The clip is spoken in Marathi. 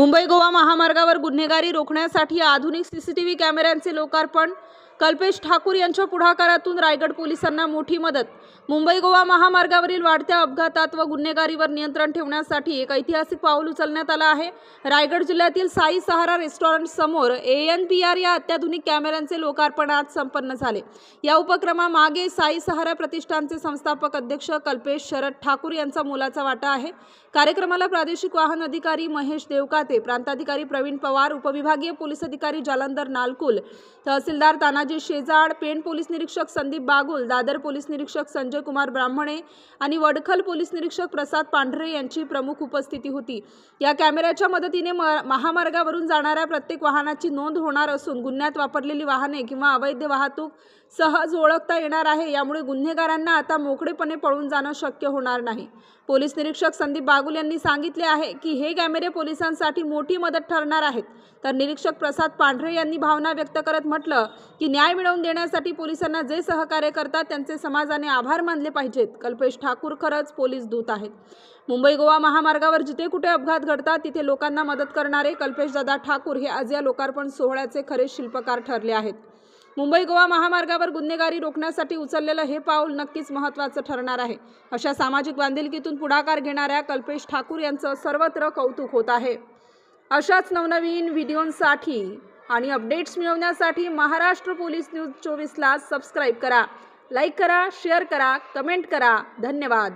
मुंबई गोवा महामार्गावर गुन्हेगारी रोखण्यासाठी आधुनिक सीसीटीव्ही कॅमेऱ्यांचे लोकार्पण कल्पेश ठाकूर यांच्या पुढाकारातून रायगड पोलिसांना मोठी मदत. मुंबई गोवा महामार्गावरील वाढत्या अपघातात व गुन्हेगारीवर नियंत्रण ठेवण्यासाठी एक ऐतिहासिक पाऊल उचलण्यात आलं आहे. रायगड जिल्ह्यातील साई सहारा रेस्टॉरंट समोर ए एन पी आर या अत्याधुनिक कॅमेऱ्यांचे लोकार्पण आज संपन्न झाले. या उपक्रमामागे साई सहारा प्रतिष्ठानचे संस्थापक अध्यक्ष कल्पेश शरद ठाकूर यांचा मोलाचा वाटा आहे. कार्यक्रमाला प्रादेशिक वाहन अधिकारी महेश देवकाते प्रांताधिकारी प्रवीण पवार उपविभागीय पोलीस अधिकारी जालंधर नालकुल तहसीलदार तानाजी शेजाड पेण पोलीस निरीक्षक संदीप बागुल दादर पोलीस निरीक्षक संजय कुमार ब्राह्मणे आणि वडखल पोलीस निरीक्षक प्रसाद पांढरे यांची प्रमुख उपस्थिती होती. या कॅमेऱ्याच्या मदतीने म- महामार्गावरून जाणाऱ्या प्रत्येक वाहनाची नोंद होणार असून गुन्ह्यात वापरलेली वाहने किंवा अवैध वाहतूक सहज ओळखता येणार आहे यामुळे गुन्हेगारांना आता मोकळेपणे पळून जाणं शक्य होणार नाही. पोलीस निरीक्षक संदीप बागुल यांनी सांगितले आहे की हे कॅमेरे पोलिसांसाठी मोठी मदत ठरणार आहेत. तर निरीक्षक प्रसाद पांढरे यांनी भावना व्यक्त करत म्हटलं की न्याय मिळवून देण्यासाठी पोलिसांना जे सहकार्य करतात त्यांचे समाजाने आभार मानले पाहिजेत. कल्पेश ठाकूर खरंच पोलीस दूत आहेत. मुंबई गोवा महामार्गावर जिथे कुठे अपघात घडतात तिथे लोकांना मदत करणारे कल्पेशदादा ठाकूर हे आज या लोकार्पण सोहळ्याचे खरे शिल्पकार ठरले आहेत. मुंबई गोवा महामार्गावर गुन्हेगारी रोखण्यासाठी उचललेलं हे पाऊल नक्कीच महत्त्वाचं ठरणार आहे. अशा सामाजिक बांधिलकीतून पुढाकार घेणाऱ्या कल्पेश ठाकूर यांचं सर्वत्र कौतुक होत आहे. अशाच नवनवीन व्हिडिओंसाठी आणि अपडेट्स मिळवण्यासाठी महाराष्ट्र पोलीस न्यूज चोवीसला सबस्क्राईब करा लाईक करा शेअर करा कमेंट करा. धन्यवाद.